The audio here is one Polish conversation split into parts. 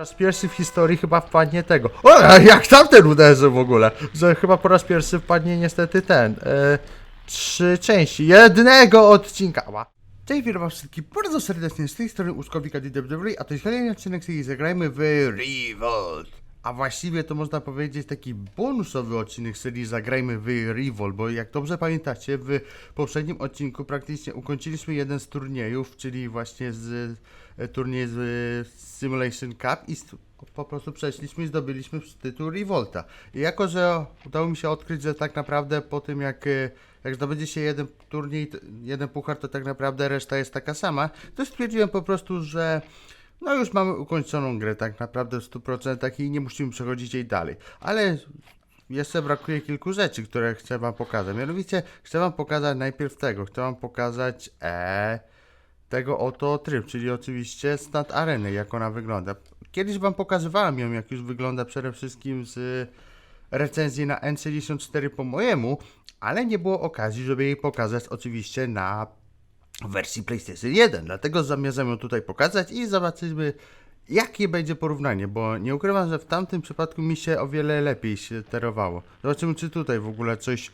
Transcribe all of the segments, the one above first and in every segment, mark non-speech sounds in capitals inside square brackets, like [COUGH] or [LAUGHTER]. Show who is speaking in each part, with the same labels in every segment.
Speaker 1: raz pierwszy w historii chyba wpadnie tego. O, jak tamten uderzył w ogóle? Że chyba po raz pierwszy wpadnie niestety ten. E, trzy części jednego odcinka. Ała. Cześć, witam was wszystkich bardzo serdecznie z tej strony Uskowika DW, a to jest kolejny odcinek serii Zagrajmy w Revolt. A właściwie to można powiedzieć taki bonusowy odcinek serii Zagrajmy w Revolt, bo jak dobrze pamiętacie, w poprzednim odcinku praktycznie ukończyliśmy jeden z turniejów, czyli właśnie z e, turniej z e, Simulation Cup i po prostu przeszliśmy i zdobyliśmy tytuł Revolta. I jako, że udało mi się odkryć, że tak naprawdę po tym jak, e, jak zdobędzie się jeden turniej, jeden puchar, to tak naprawdę reszta jest taka sama, to stwierdziłem po prostu, że no już mamy ukończoną grę tak naprawdę w 100% i nie musimy przechodzić jej dalej. Ale jeszcze brakuje kilku rzeczy, które chcę wam pokazać. Mianowicie chcę wam pokazać najpierw tego, chcę wam pokazać e, tego oto tryb, czyli oczywiście stat areny, jak ona wygląda. Kiedyś wam pokazywałem ją, jak już wygląda przede wszystkim z recenzji na N64 po mojemu, ale nie było okazji, żeby jej pokazać oczywiście na wersji PlayStation 1. Dlatego zamierzam ją tutaj pokazać i zobaczymy, jakie będzie porównanie, bo nie ukrywam, że w tamtym przypadku mi się o wiele lepiej się sterowało. Zobaczymy, czy tutaj w ogóle coś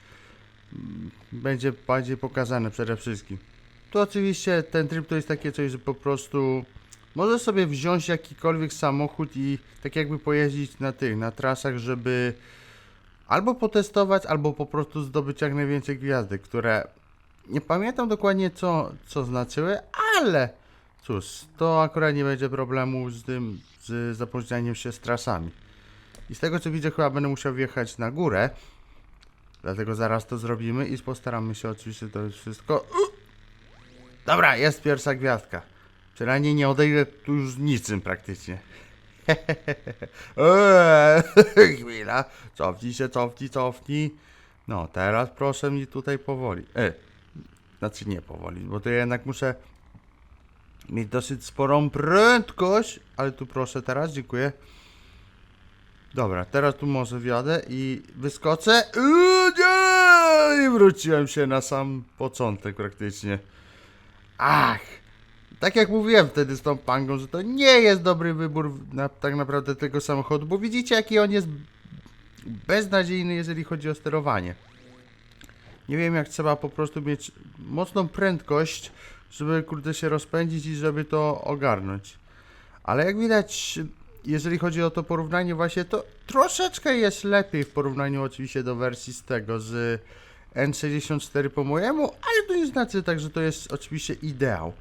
Speaker 1: mm, będzie bardziej pokazane przede wszystkim. Tu oczywiście ten tryb to jest takie coś, że po prostu możesz sobie wziąć jakikolwiek samochód i tak jakby pojeździć na tych, na trasach, żeby albo potestować, albo po prostu zdobyć jak najwięcej gwiazdek, które nie pamiętam dokładnie co, co znaczyły, ale cóż, to akurat nie będzie problemu z tym, z zapoznaniem się z trasami. I z tego co widzę, chyba będę musiał wjechać na górę. Dlatego zaraz to zrobimy i postaramy się oczywiście to wszystko. Dobra, jest pierwsza gwiazdka. Przynajmniej nie odejdę tu już z niczym praktycznie. [LAUGHS] Eee, [LAUGHS] Chwila. Cofnij się, cofnij, cofnij. No, teraz proszę mi tutaj powoli. E, znaczy nie powoli, bo to ja jednak muszę mieć dosyć sporą prędkość. Ale tu proszę teraz, dziękuję. Dobra, teraz tu może wjadę i wyskoczę. Uuu! I wróciłem się na sam początek praktycznie. Ach! Tak jak mówiłem wtedy z tą pangą, że to nie jest dobry wybór na, tak naprawdę tego samochodu, bo widzicie jaki on jest beznadziejny, jeżeli chodzi o sterowanie. Nie wiem jak trzeba po prostu mieć mocną prędkość, żeby kurde się rozpędzić i żeby to ogarnąć. Ale jak widać, jeżeli chodzi o to porównanie właśnie, to troszeczkę jest lepiej w porównaniu oczywiście do wersji z tego, z N64 po mojemu, ale to nie znaczy tak, że to jest oczywiście ideał.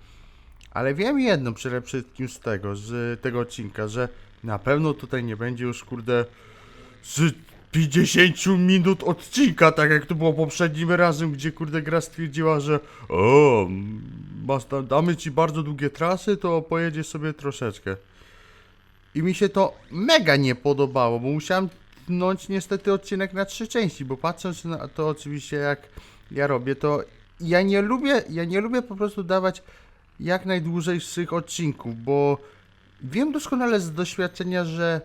Speaker 1: Ale wiem jedno przede wszystkim z tego, z tego odcinka, że na pewno tutaj nie będzie już kurde z 50 minut odcinka, tak jak to było poprzednim razem, gdzie kurde gra stwierdziła, że o, damy ci bardzo długie trasy, to pojedziesz sobie troszeczkę. I mi się to mega nie podobało, bo musiałem tnąć niestety odcinek na trzy części, bo patrząc na to oczywiście jak ja robię, to ja nie lubię, ja nie lubię po prostu dawać jak najdłuższych odcinków, bo wiem doskonale z doświadczenia, że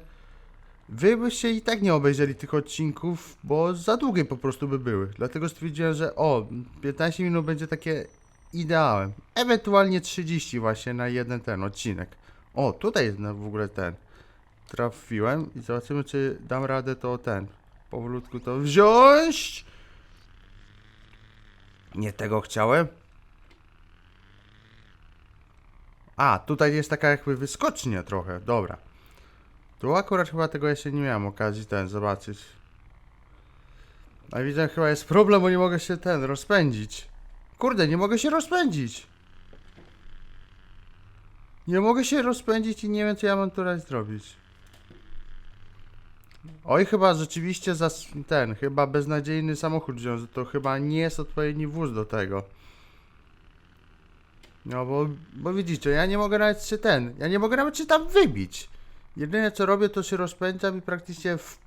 Speaker 1: wy byście i tak nie obejrzeli tych odcinków, bo za długie po prostu by były. Dlatego stwierdziłem, że o, 15 minut będzie takie ideałem. Ewentualnie 30 właśnie na jeden ten odcinek. O, tutaj jest w ogóle ten. Trafiłem i zobaczymy, czy dam radę to ten. Powolutku to wziąć. Nie tego chciałem. A, tutaj jest taka jakby wyskocznia trochę, dobra. Tu akurat chyba tego jeszcze nie miałem okazji ten zobaczyć. A widzę chyba jest problem, bo nie mogę się ten rozpędzić. Kurde, nie mogę się rozpędzić. Nie mogę się rozpędzić i nie wiem co ja mam tutaj zrobić. Oj, chyba rzeczywiście za ten, chyba beznadziejny samochód wziąłem, że to chyba nie jest odpowiedni wóz do tego. No bo, bo widzicie, ja nie mogę nawet się ten, ja nie mogę nawet się tam wybić. Jedyne co robię to się rozpędzam i praktycznie w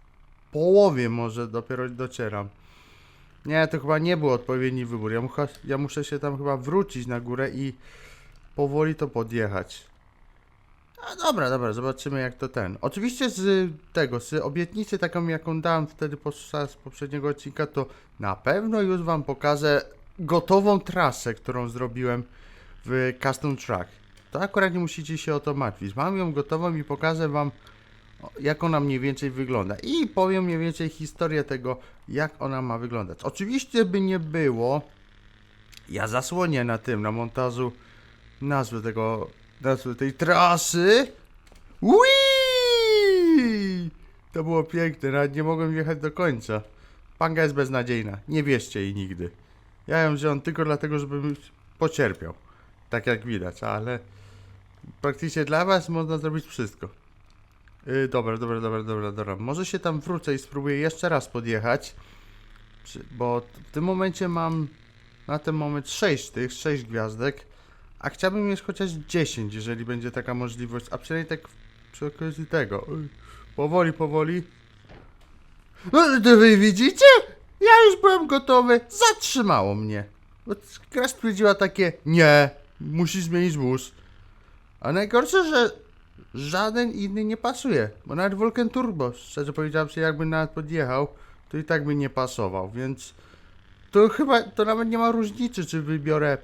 Speaker 1: połowie może dopiero docieram. Nie, to chyba nie był odpowiedni wybór. Ja, mucha, ja muszę się tam chyba wrócić na górę i powoli to podjechać. A dobra, dobra, zobaczymy jak to ten. Oczywiście z tego, z obietnicy taką jaką dałem wtedy podczas poprzedniego odcinka, to na pewno już wam pokażę gotową trasę, którą zrobiłem w Custom Track. To akurat nie musicie się o to martwić. Mam ją gotową i pokażę wam, jak ona mniej więcej wygląda. I powiem mniej więcej historię tego, jak ona ma wyglądać. Oczywiście by nie było, ja zasłonię na tym, na montażu nazwy tego, nazwy tej trasy. Whee! To było piękne, nawet nie mogłem jechać do końca. Panga jest beznadziejna, nie wierzcie jej nigdy. Ja ją wziąłem tylko dlatego, żebym pocierpiał. Tak jak widać, ale praktycznie dla was można zrobić wszystko. Yy, dobra, dobra, dobra, dobra, dobra. Może się tam wrócę i spróbuję jeszcze raz podjechać. Bo w tym momencie mam na ten moment 6 tych, 6 gwiazdek. A chciałbym mieć chociaż 10, jeżeli będzie taka możliwość. A przynajmniej tak przy okazji tego. Oj, Powoli, powoli. No, to wy widzicie? Ja już byłem gotowy. Zatrzymało mnie. Gra stwierdziła takie, nie, musisz zmienić wóz. A najgorsze, że żaden inny nie pasuje. Bo nawet Vulcan Turbo, szczerze powiedziawszy, jakby nawet podjechał, to i tak by nie pasował, więc to chyba, to nawet nie ma różnicy, czy wybiorę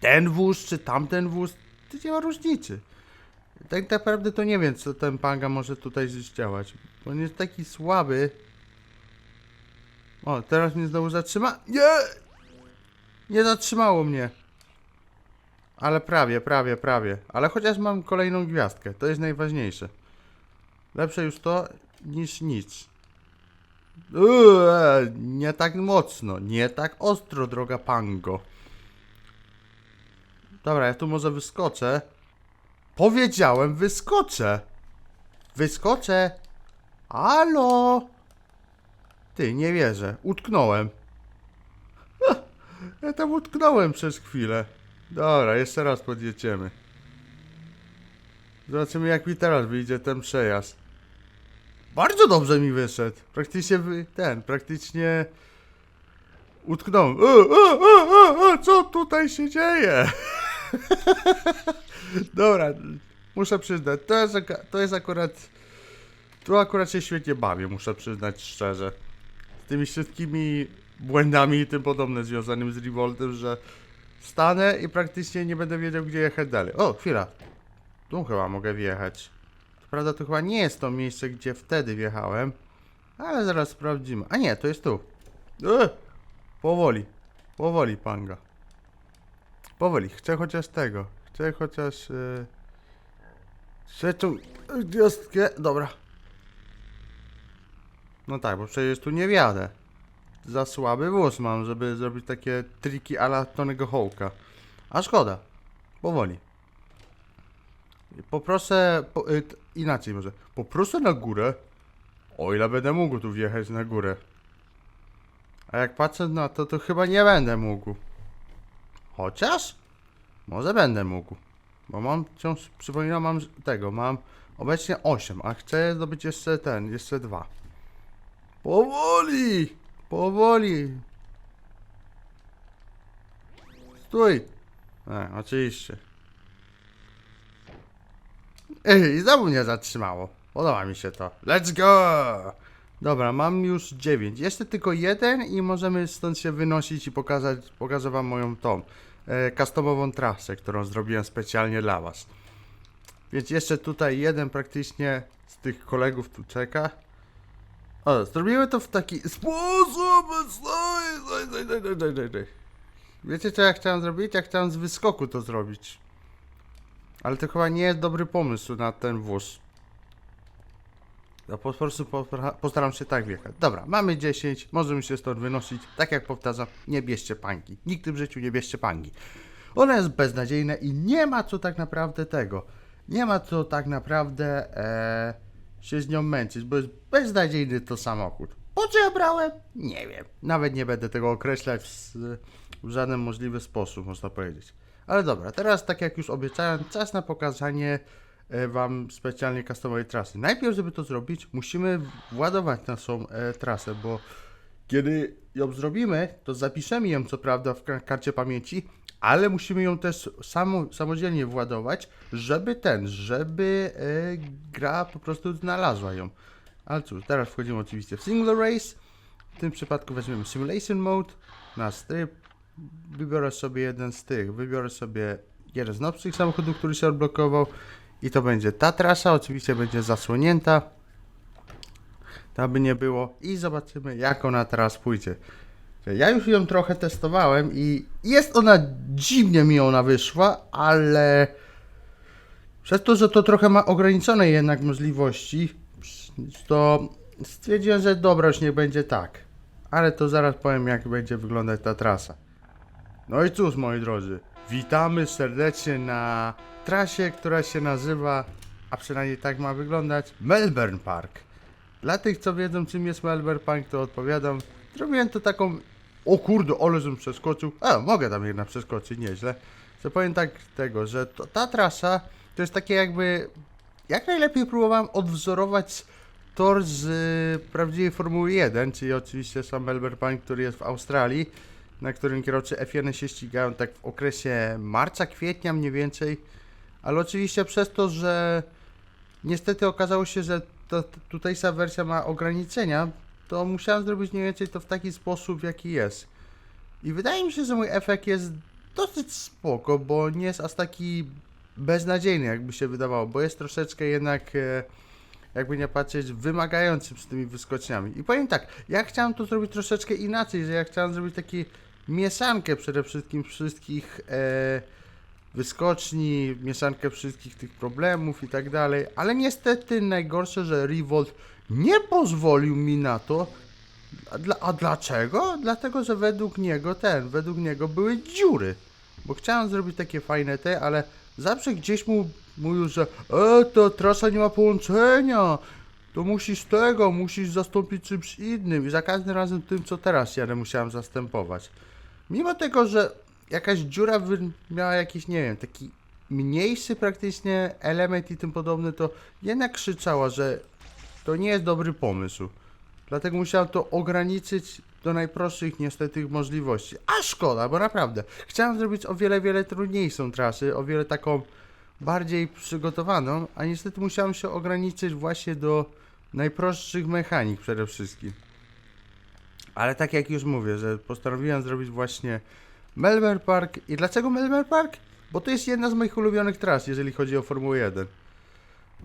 Speaker 1: ten wóz, czy tamten wóz. To nie ma różnicy. Tak naprawdę to nie wiem, co ten panga może tutaj zdziałać. Bo on jest taki słaby. O, teraz mnie znowu zatrzyma. Nie! Nie zatrzymało mnie. Ale prawie, prawie, prawie. Ale chociaż mam kolejną gwiazdkę. To jest najważniejsze. Lepsze już to niż nic. Nie tak mocno, nie tak ostro, droga pango. Dobra, ja tu może wyskoczę. Powiedziałem, wyskoczę. Wyskoczę. Halo? Ty, nie wierzę. Utknąłem. [LAUGHS] Ja tam utknąłem przez chwilę. Dobra, jeszcze raz podjedziemy. Zobaczymy jak mi teraz wyjdzie ten przejazd. Bardzo dobrze mi wyszedł. Praktycznie ten, praktycznie utknąłem. O, o, o, o, co tutaj się dzieje? [LAUGHS] Dobra, muszę przyznać, to jest, to jest akurat. Tu akurat się świetnie bawię, muszę przyznać szczerze. Z tymi wszystkimi błędami i tym podobne związanymi z Revoltem, że stanę i praktycznie nie będę wiedział, gdzie jechać dalej. O, chwila. Tu chyba mogę wjechać. Co prawda to chyba nie jest to miejsce, gdzie wtedy wjechałem, ale zaraz sprawdzimy. A nie, to jest tu. Powoli, powoli, panga. Powoli, chcę chociaż tego. Chcę chociaż. Yy, trzecią gwiazdkę. Dobra. No tak, bo przecież tu nie wjadę. Za słaby wóz mam, żeby zrobić takie triki ala Tonego Hołka. A szkoda. Powoli. Poproszę. Po, y, inaczej może. Poproszę na górę. O ile będę mógł tu wjechać na górę. A jak patrzę na to, to chyba nie będę mógł. Chociaż? Może będę mógł. Bo mam wciąż, przypominam, mam tego, mam obecnie 8, a chcę zdobyć jeszcze ten, jeszcze dwa. Powoli! Powoli! Stój! E, oczywiście. Ej, i znowu mnie zatrzymało. Podoba mi się to. Let's go! Dobra, mam już 9. Jeszcze tylko jeden i możemy stąd się wynosić i pokazać, pokażę wam moją tą e, customową trasę, którą zrobiłem specjalnie dla was. Więc jeszcze tutaj jeden praktycznie z tych kolegów tu czeka. O, zrobimy to w taki sposób. Stoj, stoj, stoj, stoj, stoj, stoj. Wiecie co ja chciałem zrobić? Ja chciałem z wyskoku to zrobić. Ale to chyba nie jest dobry pomysł na ten wóz. Ja po prostu postaram się tak wjechać. Dobra, mamy 10, możemy się stąd wynosić. Tak jak powtarzam, nie bierzcie pangi. Nigdy w życiu nie bierzcie pangi. Ona jest beznadziejna i nie ma co tak naprawdę tego. Nie ma co tak naprawdę e, się z nią męczyć, bo jest beznadziejny to samochód. Po co ja brałem? Nie wiem. Nawet nie będę tego określać w, w żaden możliwy sposób, można powiedzieć. Ale dobra, teraz tak jak już obiecałem, czas na pokazanie e, Wam specjalnie customowej trasy. Najpierw, żeby to zrobić, musimy władować naszą e, trasę, bo kiedy ją zrobimy, to zapiszemy ją co prawda w ka- karcie pamięci, ale musimy ją też samo, samodzielnie władować, żeby ten, żeby e, gra po prostu znalazła ją. Ale cóż, teraz wchodzimy oczywiście w single race. W tym przypadku weźmiemy simulation mode na tryb. Wybiorę sobie jeden z tych. Wybiorę sobie jeden z nowszych samochodów, który się odblokował. I to będzie ta trasa, oczywiście będzie zasłonięta. Tak by nie było. I zobaczymy, jak ona teraz pójdzie. Ja już ją trochę testowałem i jest ona dziwnie mi ona wyszła, ale przez to, że to trochę ma ograniczone jednak możliwości, to stwierdziłem, że dobra, już niech będzie tak. Ale to zaraz powiem, jak będzie wyglądać ta trasa. No i cóż, moi drodzy, witamy serdecznie na trasie, która się nazywa, a przynajmniej tak ma wyglądać, Melbourne Park. Dla tych, co wiedzą, czym jest Melbourne Park, to odpowiadam. Zrobiłem to taką. O kurde, żebym przeskoczył. A, mogę tam jednak przeskoczyć, nieźle. To powiem tak tego, że to, ta trasa to jest takie jakby. Jak najlepiej próbowałem odwzorować tor z y, prawdziwej Formuły 1, czyli oczywiście sam Melbourne Park, który jest w Australii, na którym kierowcy F1 się ścigają tak w okresie marca, kwietnia mniej więcej. Ale oczywiście przez to, że niestety okazało się, że to tutejsza wersja ma ograniczenia, to musiałem zrobić mniej więcej to w taki sposób, jaki jest. I wydaje mi się, że mój efekt jest dosyć spoko, bo nie jest aż taki beznadziejny, jakby się wydawało, bo jest troszeczkę jednak, e, jakby nie patrzeć, wymagającym z tymi wyskoczniami. I powiem tak, ja chciałem to zrobić troszeczkę inaczej, że ja chciałem zrobić taki mieszankę przede wszystkim wszystkich e, wyskoczni, mieszankę wszystkich tych problemów i tak dalej, ale niestety najgorsze, że Revolt nie pozwolił mi na to. A, dla, a dlaczego? Dlatego, że według niego ten, według niego były dziury. Bo chciałem zrobić takie fajne te, ale zawsze gdzieś mu mówił, że e, to trasa nie ma połączenia. To musisz tego, musisz zastąpić czymś innym. I za każdym razem tym, co teraz jadę, musiałem zastępować. Mimo tego, że jakaś dziura miała jakiś, nie wiem, taki mniejszy praktycznie element i tym podobny, to jednak krzyczała, że to nie jest dobry pomysł. Dlatego musiałem to ograniczyć do najprostszych niestety możliwości. A szkoda, bo naprawdę chciałem zrobić o wiele, wiele trudniejszą trasę, o wiele taką bardziej przygotowaną, a niestety musiałem się ograniczyć właśnie do najprostszych mechanik przede wszystkim. Ale tak jak już mówię, że postanowiłem zrobić właśnie Melbourne Park. I dlaczego Melbourne Park? Bo to jest jedna z moich ulubionych tras, jeżeli chodzi o Formułę 1.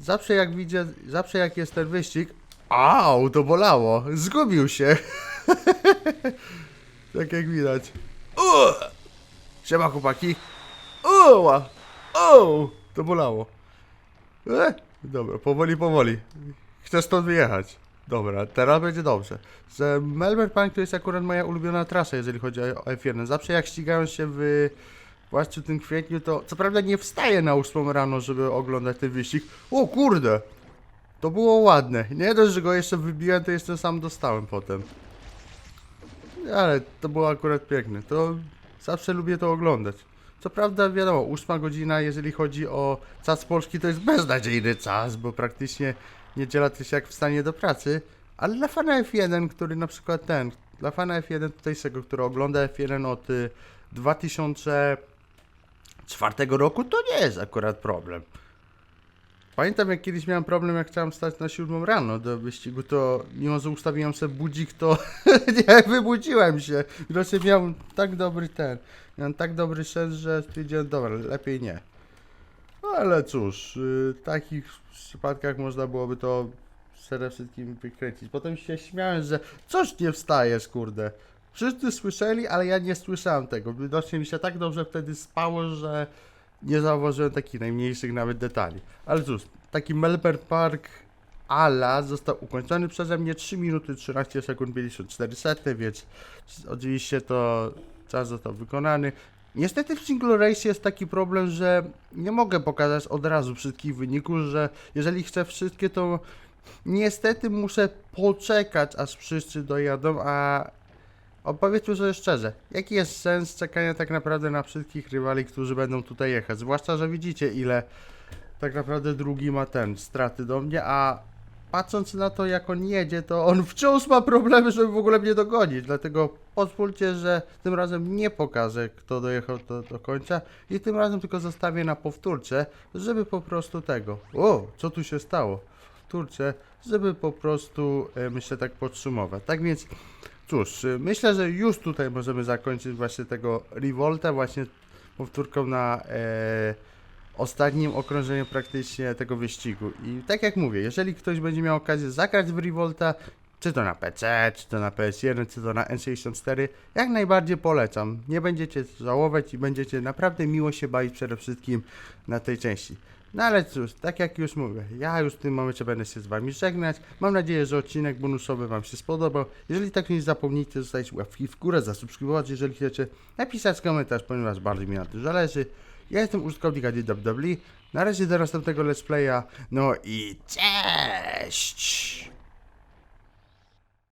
Speaker 1: Zawsze jak widzę, zawsze jak jest ten wyścig, au, to bolało, zgubił się. [LAUGHS] tak jak widać. Siema chłopaki. O! To bolało. E? Dobra, powoli, powoli. Chcę stąd wyjechać. Dobra, teraz będzie dobrze. Że Melbourne Park to jest akurat moja ulubiona trasa, jeżeli chodzi o F1. Zawsze jak ścigają się w właśnie w tym kwietniu, to co prawda nie wstaję na 8 rano, żeby oglądać ten wyścig. O kurde! To było ładne. Nie dość, że go jeszcze wybiłem, to jeszcze sam dostałem potem. Ale to było akurat piękne. To zawsze lubię to oglądać. Co prawda, wiadomo, 8 godzina, jeżeli chodzi o czas Polski, to jest beznadziejny czas, bo praktycznie niedziela też jak wstanie do pracy, ale dla fana F1, który na przykład ten, dla fana F1 tutejszego, który ogląda F1 od y, 2000 czwartego roku to nie jest akurat problem. Pamiętam, jak kiedyś miałem problem, jak chciałem wstać na siódmą rano do wyścigu, to mimo, że ustawiłem sobie budzik, to [LAUGHS] nie wybudziłem się. Widocznie miałem tak dobry ten, miałem tak dobry sens, że stwierdziłem, dobra, lepiej nie. No, ale cóż, y, w takich przypadkach można byłoby to przede wszystkim wykręcić. Potem się śmiałem, że coś nie wstajesz, kurde. Wszyscy słyszeli, ale ja nie słyszałem tego. Widocznie mi się tak dobrze wtedy spało, że nie zauważyłem takich najmniejszych nawet detali. Ale cóż, taki Melbourne Park Ala został ukończony przeze mnie 3 minuty 13 sekund 54 sety, więc oczywiście to czas został wykonany. Niestety w Single Race jest taki problem, że nie mogę pokazać od razu wszystkich wyników, że jeżeli chcę wszystkie, to niestety muszę poczekać, aż wszyscy dojadą, a Opowiedzmy sobie szczerze, jaki jest sens czekania tak naprawdę na wszystkich rywali, którzy będą tutaj jechać? Zwłaszcza, że widzicie ile tak naprawdę drugi ma ten straty do mnie, a patrząc na to jak on jedzie, to on wciąż ma problemy, żeby w ogóle mnie dogonić, dlatego pozwólcie, że tym razem nie pokażę kto dojechał do, do końca i tym razem tylko zostawię na powtórce, żeby po prostu tego. O, co tu się stało? Powtórce, żeby po prostu e, myślę tak podsumować. Tak więc Cóż, myślę, że już tutaj możemy zakończyć właśnie tego Revolta, właśnie powtórką na e, ostatnim okrążeniu praktycznie tego wyścigu. I tak jak mówię, jeżeli ktoś będzie miał okazję zagrać w Revolta, czy to na PC, czy to na PS1, czy to na N64, jak najbardziej polecam. Nie będziecie żałować i będziecie naprawdę miło się bawić przede wszystkim na tej części. No ale cóż, tak jak już mówię, ja już w tym momencie będę się z wami żegnać. Mam nadzieję, że odcinek bonusowy wam się spodobał. Jeżeli tak nie zapomnijcie zostawić łapki w górę, zasubskrybować, jeżeli chcecie, napisać komentarz, ponieważ bardzo mi na tym zależy. Ja jestem użytkownik ADWW. Na razie do następnego let's playa. No i cześć!